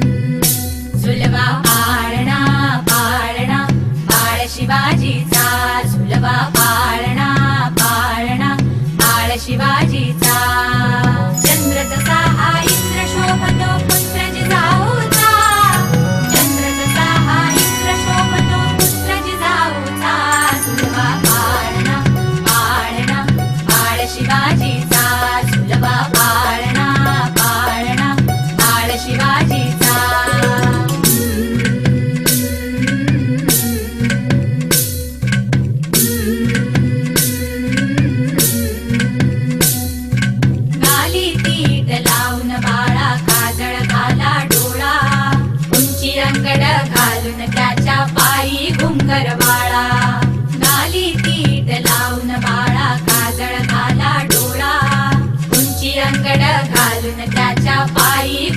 झुलवा पाळणा पाळणा बाळ शिवाजीचा झुलवा पाळणा पाळणा बाळ शिवाजीचा चंद्र जसा हा इंद्र शोभतो पुत्र जिजाऊचा चंद्र हा इंद्र शोभतो पुत्र जिजाऊचा झुलवा पाळणा पाळणा बाळ शिवाजीचा झुलवा काजळ घाला डोळा. उंची अंगड घालून त्याच्या पायी घुंगर बाळा. गाली तीट लावून बाळा काजळ घाला डोळा. उंची अंगड घालून त्याच्या पायी